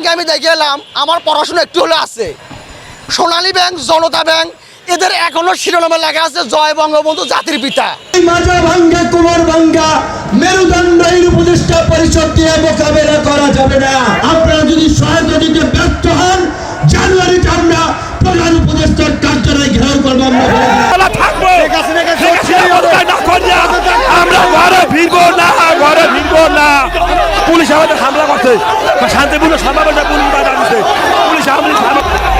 ব্যাংকে আমি দেখে এলাম আমার পড়াশোনা একটু হলে আছে। সোনালী ব্যাংক জনতা ব্যাংক এদের এখনও শিরোনামে লেখা আছে জয় বঙ্গবন্ধু জাতির পিতা। মাজা ভাঙ্গা কোমর ভাঙ্গা মেরুদণ্ডহীন উপদেষ্টা পরিষদ দিয়ে মোকাবেলা করা যাবে না। আপনারা যদি সহায়তা দিতে ব্যর্থ হন জানুয়ারিতে আমরা প্রধান উপদেষ্টার কার্যালয় ঘেরাও করব। আমরা বলে দিলাম। থাকব। না করলে আমরা ঘরে ফিরবো না ঘরে ফিরবো না। পুলিশ আমাদের হামলা করছে। শান্তিপূর্ণ সমাবেশে পুলিশ পুলিশ আমাদের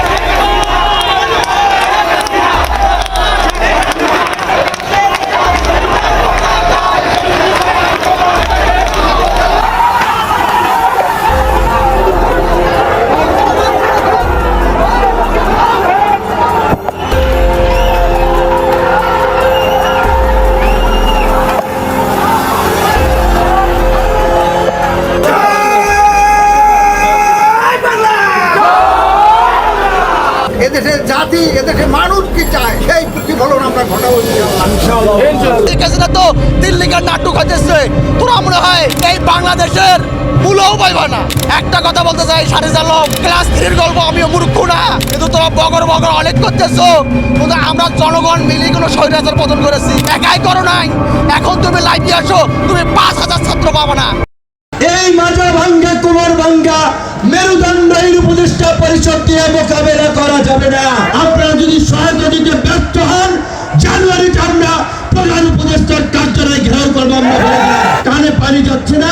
শেখ তো? দিল্লিকার নাটক হতেছে তোরা মনে হয় এই বাংলাদেশের মূলও পাইবা না। একটা কথা বলতে চাই সাড়ে আলম। ক্লাস থ্রির গল্প আমিও মূর্খ না। কিন্তু তোরা বগর বগর অনেক করতেছো। কিন্তু আমরা জনগণ মিলে কোনো স্বৈরাচার পতন করেছি। একাই করো নাই। এখন তুমি লাইভে আসো তুমি পাঁচ হাজার ছাত্র পাবো না। এই মাজা ভাঙ্গা কোমর ভাঙ্গা মেরুদণ্ডহীন উপদেষ্টা পরিষদ দিয়ে মোকাবেলা করা যাবে না। আপনারা যদি সহায়তা দিতে ঘেরাও করব আমরা কানে পানি যাচ্ছে না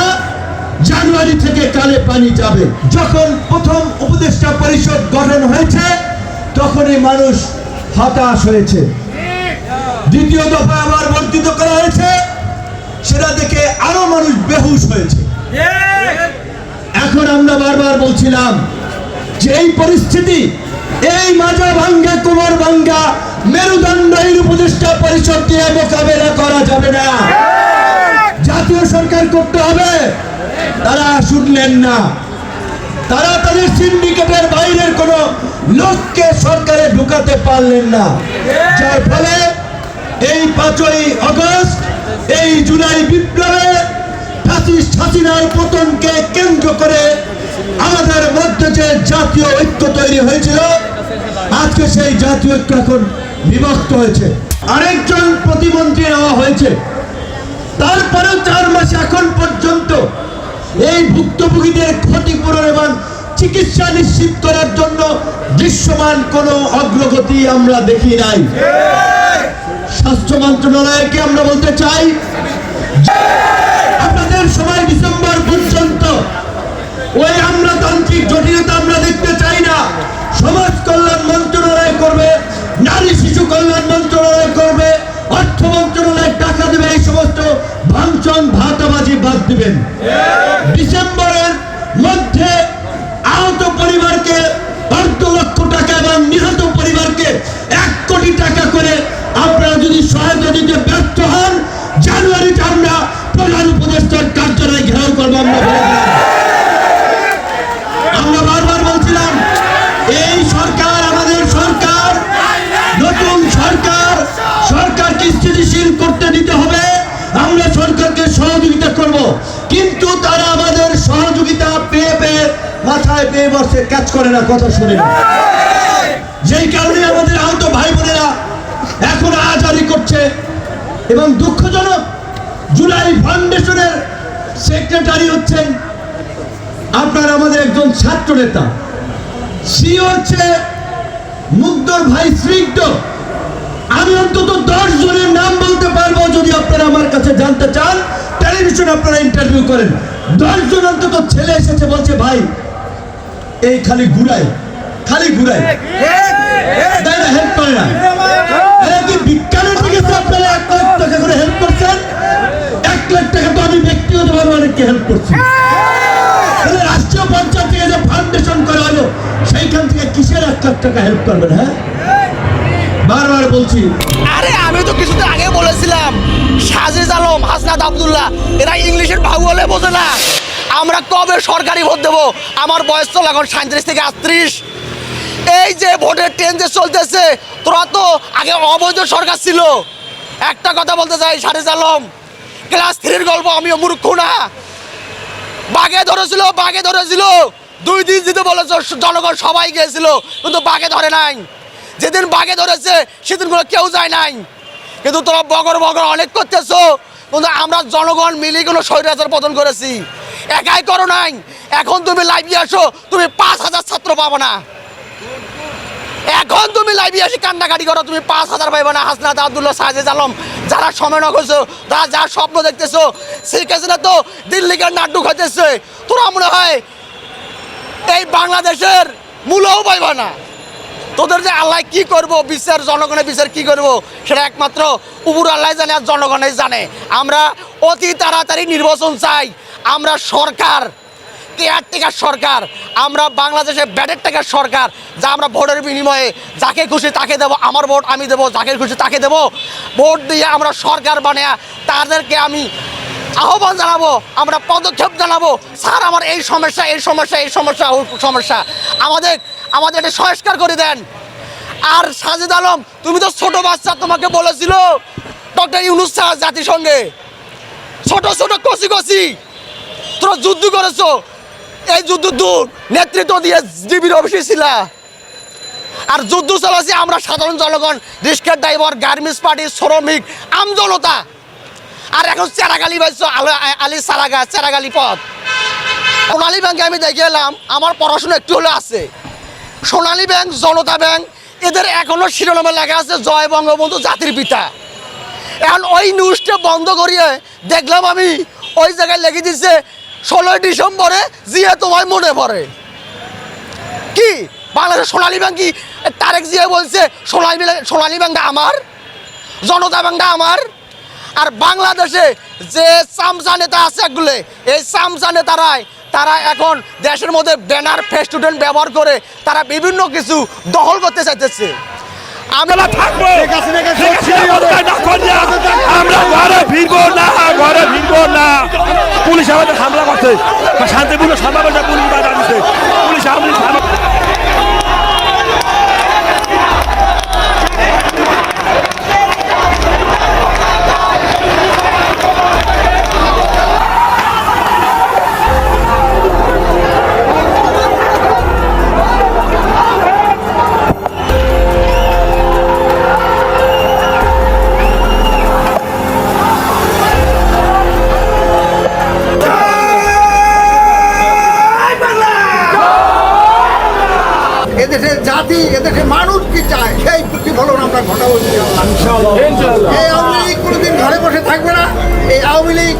জানুয়ারি থেকে কানে পানি যাবে। যখন প্রথম উপদেষ্টা পরিষদ গঠন হয়েছে তখনই মানুষ হতাশ হয়েছে। দ্বিতীয় দফা আবার বর্ধিত করা হয়েছে সেটা দেখে আরও মানুষ বেহুশ হয়েছে। এখন আমরা বারবার বলছিলাম যে এই পরিস্থিতি এই মাজা ভাঙ্গা, কুমার ভাঙ্গা, মেরুদণ্ডহীন উপদেষ্টা পরিষদ দিয়ে মোকাবেলা করা যাবে না। জাতীয় সরকার করতে হবে। তারা শুনলেন না। তারা তাদের সিন্ডিকেটের বাইরের কোন লোককে সরকারে ঢুকাতে পারলেন না। যার ফলে এই পাঁচই আগস্ট এই জুলাই বিপ্লবে ফ্যাসিস্ট হাসিনার পতনকে কেন্দ্র করে আমাদের মধ্যে যে জাতীয় ঐক্য তৈরি হয়েছিল, আজকে সেই জাতীয় ঐক্য এখন বিভক্ত হয়েছে। আরেকজন প্রতিমন্ত্রী নেওয়া হয়েছে। তারপরেও চার মাস এখন পর্যন্ত এই ভুক্তভোগীদের ক্ষতিপূরণ এবং চিকিৎসা নিশ্চিত করার জন্য দৃশ্যমান কোনো অগ্রগতি আমরা দেখি নাই। স্বাস্থ্য মন্ত্রণালয়কে আমরা বলতে চাই, আপনাদের সময় ডিসেম্বর পর্যন্ত ওই আমলাতান্ত্রিক জটিলতা আমরা দেখতে চাই না। সমাজ কল্যাণ মন্ত্রণালয় করবে, নারী শিশু কল্যাণ মন্ত্রণালয় করবে, অর্থ মন্ত্রণালয় টাকা দেবে, এই সমস্ত ভাঙচন ভাতাবাজি বাদ দিবেন। ডিসেম্বরের মধ্যে পেয়ে বসে কাজ করে না, কথা শুনে না। যেই কারণে আমাদের আহত ভাই বোনেরা এখন আজারি করছে এবং দুঃখজনক জুলাই ফাউন্ডেশনের সেক্রেটারি হচ্ছেন আপনার আমাদের একজন ছাত্র নেতা। সি হচ্ছে মুগ্ধর ভাই স্নিগ্ধ। আমি অন্তত দশ জনের নাম বলতে পারব যদি আপনারা আমার কাছে জানতে চান। টেলিভিশন আপনারা ইন্টারভিউ করেন। দশ জন অন্তত ছেলে এসেছে, বলছে, ভাই এই খালি ঘুরায় খালি ঘুরায়। বিজ্ঞানের দিকে আপনারা হেল্প করছেন? এক লাখ টাকা তো আমি অনেককে হেল্প করছি। রাষ্ট্রীয় পঞ্চায়েত থেকে যে ফাউন্ডেশন করা হলো, সেইখান থেকে কিসের এক লাখ টাকা হেল্প করবেন হ্যাঁ? বারবার বলছি। আরে, আমি তো কিছুদিন আগে বলেছিলাম সাজিদ আলম এরা ইংলিশের হলে বোঝে না। আমরা কবে সরকারি ভোট দেবো? আমার বয়স চল, এখন সাঁত্রিশ থেকে আটত্রিশ। এই যে ভোটের ট্রেন যে চলতেছে, তোরা তো আগে অবৈধ সরকার ছিল। একটা কথা বলতে চাই সারে আলম ক্লাস থ্রির গল্প, আমিও মূর্খ না। বাঘে ধরেছিল বাঘে ধরেছিল। দুই দিন দিতে বলেছ, জনগণ সবাই গিয়েছিল, কিন্তু বাঘে ধরে নাই। যেদিন বাঘে ধরেছে সেদিন কোনো কেউ যায় নাই। কিন্তু তোরা বগর বগর অনেক করতেছ, কিন্তু আমরা জনগণ মিলে কোনো স্বৈরাচার পতন করেছি। একাই করো নাই। এখন তুমি লাইভে আসো, তুমি পাঁচ হাজার ছাত্র পাবো না। এখন তুমি লাইভে এসে কান্নাকাটি করো, তুমি পাঁচ হাজার পাইবে না। হাসনাত আবদুল্লাহ সাজেদ আলম, যারা সময় করছ তারা যার স্বপ্ন দেখতেছো শেখ হাসিনা তো দিল্লিকে নাটক হইতেছে। তোরা মনে হয় এই বাংলাদেশের মূলও পাইবা না। তোদের যে আল্লাহ কি করব বিচার জনগণের বিচার কি করব, সেটা একমাত্র উপর আল্লাহ জানে আর জনগণই জানে। আমরা অতি তাড়াতাড়ি নির্বাচন চাই। আমরা সরকার। কেয়ার কেয়ারটেকার সরকার, আমরা বাংলাদেশের ব্যাটের টেকার সরকার, যা আমরা ভোটের বিনিময়ে যাকে খুশি তাকে দেবো, আমার ভোট আমি দেবো, যাকে খুশি তাকে দেবো। ভোট দিয়ে আমরা সরকার বানিয়ে তাদেরকে আমি আহ্বান জানাব, আমরা পদক্ষেপ জানাব। স্যার, আমার এই সমস্যা এই সমস্যা এই সমস্যা সমস্যা। আমাদের আমাদের এটা সংস্কার করে দেন। আর সাজিদ আলম, তুমি তো ছোট বাচ্চা, তোমাকে বলেছিল, ডক্টর ইউনুস জাতিসংঘে। ছোট ছোট, কচি কচি। তোরা যুদ্ধ করেছ। এই যুদ্ধ দূর, নেতৃত্ব দিয়ে ডিবির অফিসে ছিলা। আর যুদ্ধ চালাচ্ছি আমরা সাধারণ জনগণ রিক্সার ড্রাইভার, গার্মেন্টস পার্টি, শ্রমিক আমজনতা আর এখন চেরাগালি পাইছো, আলো- সারাগা চেরাগালি পথ। সোনালী ব্যাংকে আমি দেখে এলাম, আমার পড়াশোনা একটু হলে আছে। সোনালী ব্যাংক, জনতা ব্যাংক, এদের এখনও শিরোনামে লেখা আছে, জয় বঙ্গবন্ধু জাতির পিতা। এখন ওই নিউজটা বন্ধ করিয়ে দেখলাম আমি, ওই জায়গায় লেগে দিচ্ছে ষোলোই ডিসেম্বরে জিয়া তোমায় মনে পড়ে? কি? বাংলাদেশ সোনালী ব্যাংক কি? তারেক জিয়া বলছে সোনালী সোনালী ব্যাংকটা আমার জনতা ব্যাংকটা আমার। আর বাংলাদেশে যে চামচা নেতা আছে একগুলো এই চামচা নেতারাই তারা এখন দেশের মধ্যে ব্যানার ফেস্টুডেন্ট ব্যবহার করে তারা বিভিন্ন কিছু দখল করতে চাইতেছে। আমরা থাকব শেখ হাসিনা পদত্যাগ না করলে আমরা ঘরে ফিরবো না ঘরে ফিরবো না পুলিশ আমাদের হামলা এই আওয়ামী লীগ কোনোদিন ঘরে বসে থাকবে না। এই আওয়ামী লীগ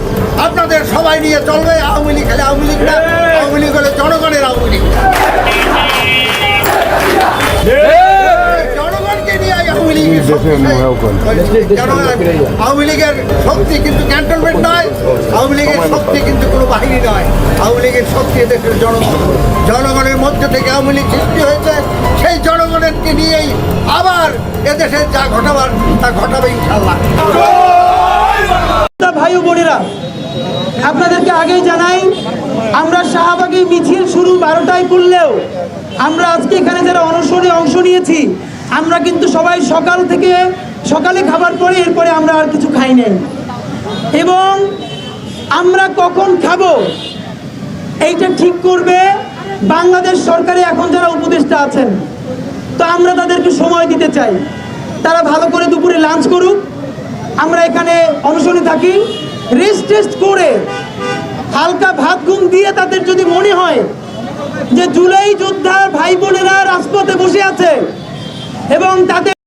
আপনাদের সবাই নিয়ে চলবে। আওয়ামী লীগ খালি আওয়ামী লীগ না আওয়ামী লীগ হলে জনগণের আওয়ামী লীগ। আওয়ামী লীগের শক্তি জনগণ- আওয়ামী লীগের শক্তি কিন্তু ক্যান্টনমেন্ট নয় আওয়ামী লীগের শক্তি কিন্তু কোনো বাহিনী নয়। আওয়ামী লীগের শক্তি এদেশের জনগণ। জনগণের মধ্যে থেকে আওয়ামী লীগ সৃষ্টি হয়েছে সেই জনগণেরকে নিয়েই আবার এদেশে যা ঘটাবার তা ঘটাবে ইনশাল্লাহ ভাই বোনেরা আপনাদেরকে আগেই জানাই আমরা শাহবাগে মিছিল শুরু বারোটায় করলেও আমরা আজকে এখানে যারা অনশনে অংশ নিয়েছি আমরা কিন্তু সবাই সকাল থেকে সকালে খাবার পরে এরপরে আমরা আর কিছু খাই নাই। এবং আমরা কখন খাব, এইটা ঠিক করবে বাংলাদেশ সরকারে এখন যারা উপদেষ্টা আছেন। তো আমরা তাদেরকে সময় দিতে চাই। তারা ভালো করে দুপুরে লাঞ্চ করুক। আমরা এখানে অনশনে থাকি। রেস্ট টেস্ট করে হালকা ভাত ঘুম দিয়ে তাদের যদি মনে হয় যে জুলাই যোদ্ধার ভাই বোনেরা রাজপথে বসে আছে এবং তাদের